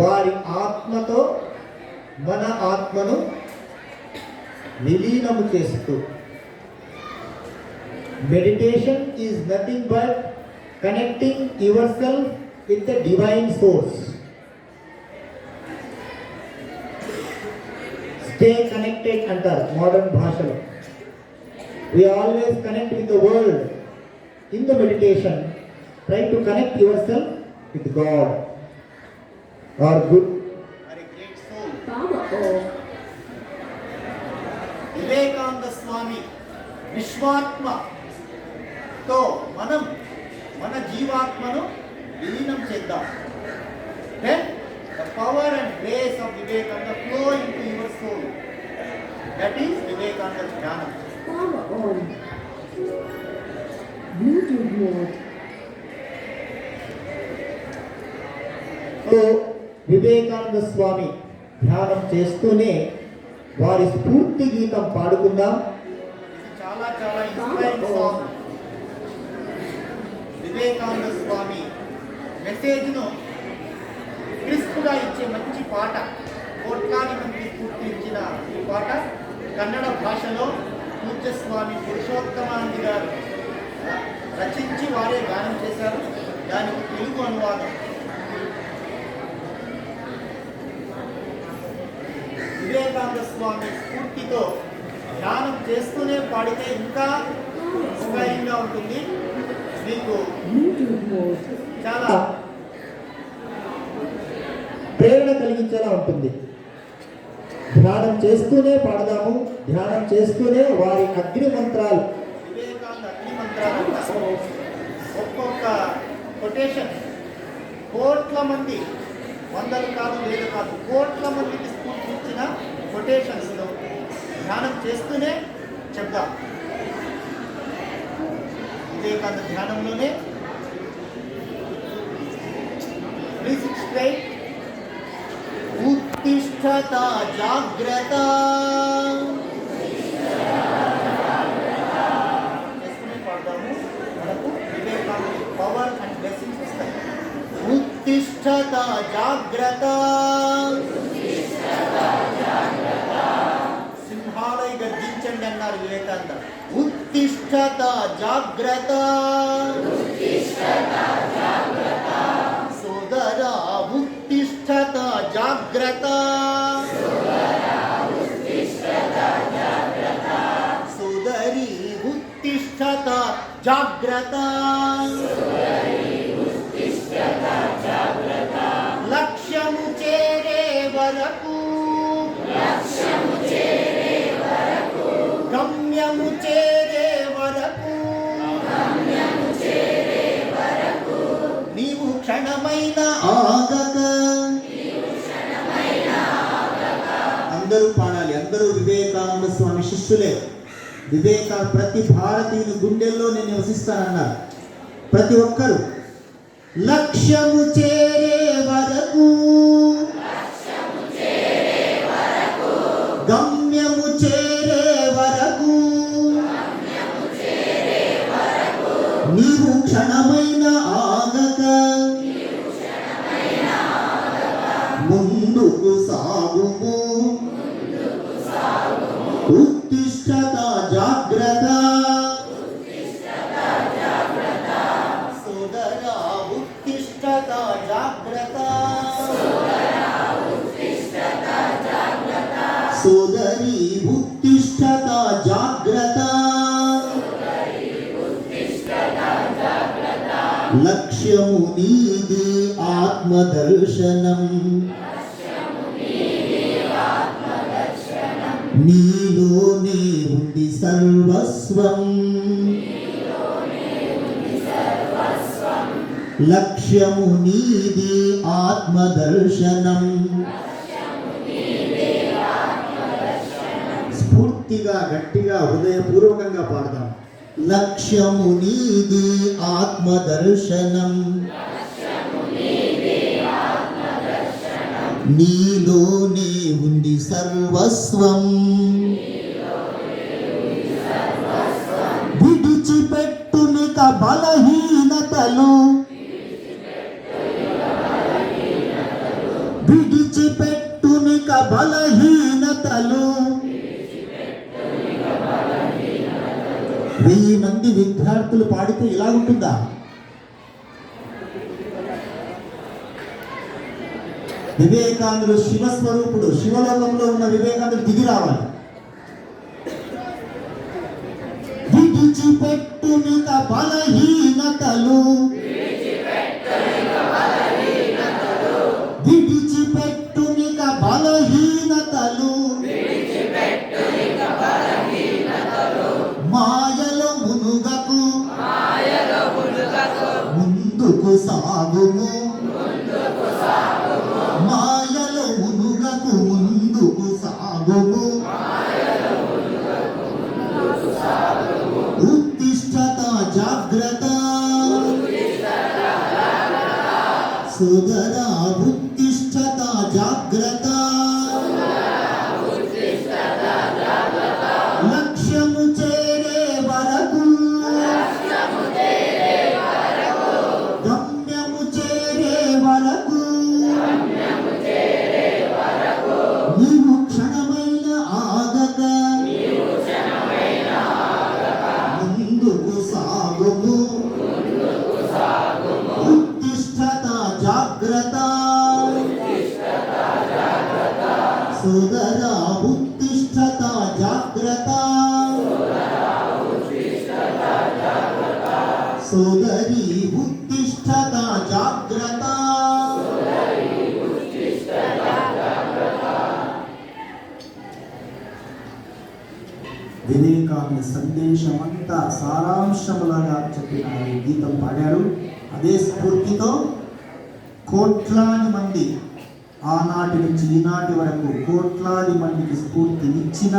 వారి ఆత్మతో మన ఆత్మను విలీనము చేస్తూ meditation is nothing but connecting yourself with the divine source stay connected అంటారు మోడర్న్ భాషలో we always connect with the world in the meditation try to connect yourself with god or good or a great soul Tama po. Vivekananda Swami విశ్వాత్మతో మనం మన జీవాత్మను విలీనం చేద్దాం. Then the power and grace of Vivekananda flow into your soul that is Vivekananda జ్ఞానం. వివేకానంద స్వామి ధ్యానం చేస్తూనే వారి స్ఫూర్తి గీతం పాడుకుందాం. చాలా చాలా ఇన్స్పైరింగ్ సాంగ్ వివేకానంద స్వామి మెసేజ్ను క్రిస్పుగా ఇచ్చే మంచి పాట కోట్లాది మంది స్ఫూర్తి ఇచ్చిన ఈ పాట కన్నడ భాషలో పూజ్య స్వామి పురుషోత్తమానంది గారు రచించి వారే గానం చేశారు. దానికి తెలుగు అనువాదం వివేకానంద స్వామి స్ఫూర్తితో ధ్యానం చేస్తూనే పాడితే ఇంకా ఇన్స్పైరింగ్గా ఉంటుంది. మీకు చాలా ప్రేరణ కలిగించేలా ఉంటుంది. ధ్యానం చేస్తూనే పాడదాము. ధ్యానం చేస్తూనే వారి అగ్ని మంత్రాలు. వివేకానంద అగ్ని మంత్రాలు ఒక్కొక్క కొటేషన్ కోట్ల మంది వందలు కాదు వేలు కాదు కోట్ల మందికి స్ఫూర్తి ఇచ్చిన ధ్యానం చేస్తూనే చెప్దాం. వివేకానంద ధ్యానంలోనే త్రీ సిక్స్టీ ఎయిట్ ఉత్తిష్టత జాగ్రత్త మనకు వివేకానంద పవర్ అండ్ బ్లెస్సింగ్స్ వస్తాయి ఉత్తిష్టత జాగ్రత్త. గర్జించండి అన్నారు వివేకానంద ఉత్తిష్టత జాగ్రత్త సోదరా ఉత్తిష్టత జాగ్రత్త సోదరి ఉత్తిష్టత గమ్యము చేరే వరకు నీవు క్షణమైన ఆగక. అందరూ పాడాలి. అందరూ వివేకానంద స్వామి శిష్యులే. వివేక ప్రతి భారతీయుని గుండెల్లో నేను నివసిస్తానన్నారు. ప్రతి ఒక్కరు లక్ష్యము చేరే వరకు నీవు క్షణమైన ఆగక. ముందుకు సాగుము. ఉత్తిష్టత జాగ్రత్త. సోదరా ఉత్తిష్టత జాగ్రత్త. సోదరి ఉత్తిష్టత లక్ష్యము నీది ఆత్మదర్శనం. నీలోనే ఉంది సర్వస్వం. లక్ష్యము నీది ఆత్మదర్శనం. స్ఫూర్తిగా గట్టిగా హృదయపూర్వకంగా పాడదాం. లక్ష్యము నీది ఆత్మదర్శనం. నీలోనే ఉంది సర్వస్వం. విడిచిపెట్టునిక బలహీనతలు. వెయ్యి మంది విద్యార్థులు పాడితే ఇలా ఉంటుందా? వివేకానందుడు శివస్వరూపుడు శివలోకంలో ఉన్న వివేకానందుడు దిగి రావాలి. విడిచిపెట్టు విడిచిపెట్టునిక బలహీనతలు. విడిచిపెట్టు విడిచిపెట్టునిక బలహీనతలు. ముందుకు సాగుము. మాయలో మునుగకు ముందుకు సాగుము. ఉత్తిష్టత జాగ్రత్త. సుధరా ఉత్తిష్టత జాగ్రత్త. సోదరి ఉత్తిష్టత జాగ్రత్త. వివేకానంద సందేశం అంతా సారాంశములాగా చెప్పిన ఈ గీతం పాడారు. అదే స్ఫూర్తితో కోట్లాది మంది ఆనాటి నుంచి ఈనాటి వరకు కోట్లాది మందికి స్ఫూర్తినిచ్చిన